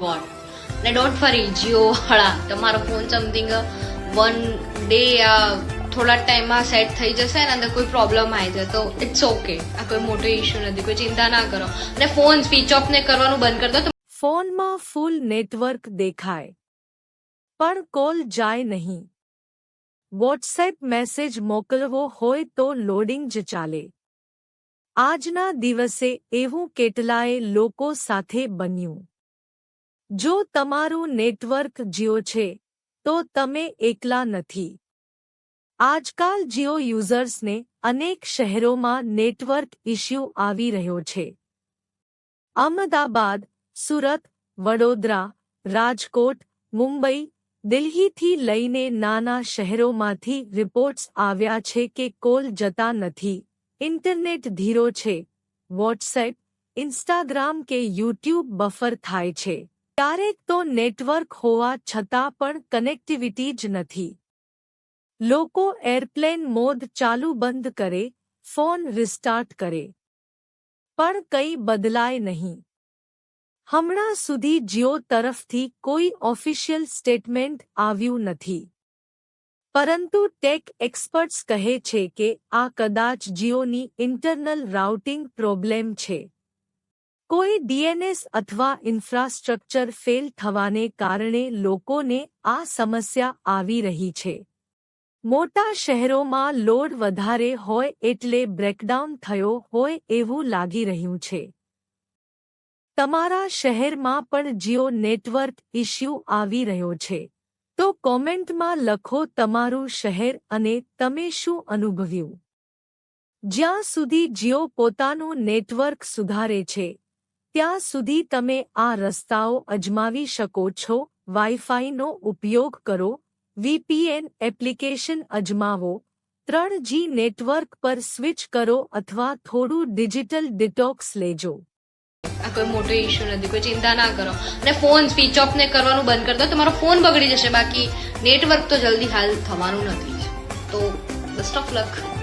God ને don't worry Jio વાળા તમારો ફોન સમથિંગ વન ડે યા થોડા ટાઈમમાં સેટ થઈ જશે ને અંદર કોઈ પ્રોબ્લેમ આવી જાય તો ઇટ્સ ઓકે આ કોઈ મોટો ઇશ્યુ નથી કોઈ ચિંતા ના કરો અને ફોન સ્વિચ ઓફ ને કરવાનું બંધ કરી દો તો ફોનમાં ફૂલ નેટવર્ક દેખાય પણ કોલ જાય નહીં વોટ્સએપ મેસેજ મોકલવો હોય તો લોડિંગ જ ચાલે આજના દિવસે એવું કેટલાય લોકો સાથે બન્યું જો તમારું નેટવર્ક જીઓ છે, તો તમે એકલા નથી. આજકાલ જીઓ યુઝર્સને અનેક શહેરોમાં નેટવર્ક ઇશ્યુ આવી રહ્યો છે. અહમદાબાદ સુરત, વડોદરા, રાજકોટ, મુંબઈ, દિલ્હીથી લઈને નાના શહેરોમાંથી રિપોર્ટ્સ આવ્યા છે કે કોલ જતા નથી. ઇન્ટરનેટ ધીરો છે. વોટ્સએપ, ઇન્સ્ટાગ્રામ કે યુટ્યુબ બફર થાય છે. ક્યારેક તો નેટવર્ક હોવા છતાં પણ કનેક્ટિવિટી જ નથી. લોકો એરપ્લેન મોડ ચાલુ બંધ કરે, ફોન રિસ્ટાર્ટ કરે. પણ કંઈ બદલાય નહીં. હમણાં સુધી જીઓ તરફથી કોઈ ઓફિશિયલ સ્ટેટમેન્ટ આવ્યું નથી. પરંતુ ટેક એક્સપર્ટ્સ કહે છે કે આ કદાચ જીઓની ઇન્ટરનલ રાઉટિંગ પ્રોબ્લેમ છે. કોઈ ડીએનએસ અથવા ઇન્ફ્રાસ્ટ્રક્ચર ફેલ થવાને કારણે લોકોને આ સમસ્યા આવી રહી છે. મોટા શહેરોમાં લોડ વધારે હોય એટલે બ્રેકડાઉન થયો હોય એવું લાગી રહ્યું છે. તમારા શહેરમાં પણ જીઓ નેટવર્ક ઇશ્યુ આવી રહ્યો છે. તો કોમેન્ટમાં લખો તમારું શહેર અને તમે શું અનુભવ્યું? જ્યાં સુધી જીઓ પોતાનું નેટવર્ક સુધારે છે. ત્યાં સુધી તમે આ રસ્તાઓ અજમાવી શકો છો વાઈફાઈનો ઉપયોગ કરો વીપીએન એપ્લિકેશન અજમાવો, ત્રણ જી નેટવર્ક પર સ્વિચ કરો અથવા થોડું ડિજિટલ ડિટોક્સ લેજો. આ કોઈ મોટો ઇશ્યુ નથી, કોઈ ચિંતા ના કરો. અને ફોન સ્વિચ ઓફ ને કરવાનું બંધ કરી દો, તમારો ફોન બગડી જશે, બાકી નેટવર્ક તો જલ્દી હાલ થવાનું નથી. તો બેસ્ટ ઓફ લક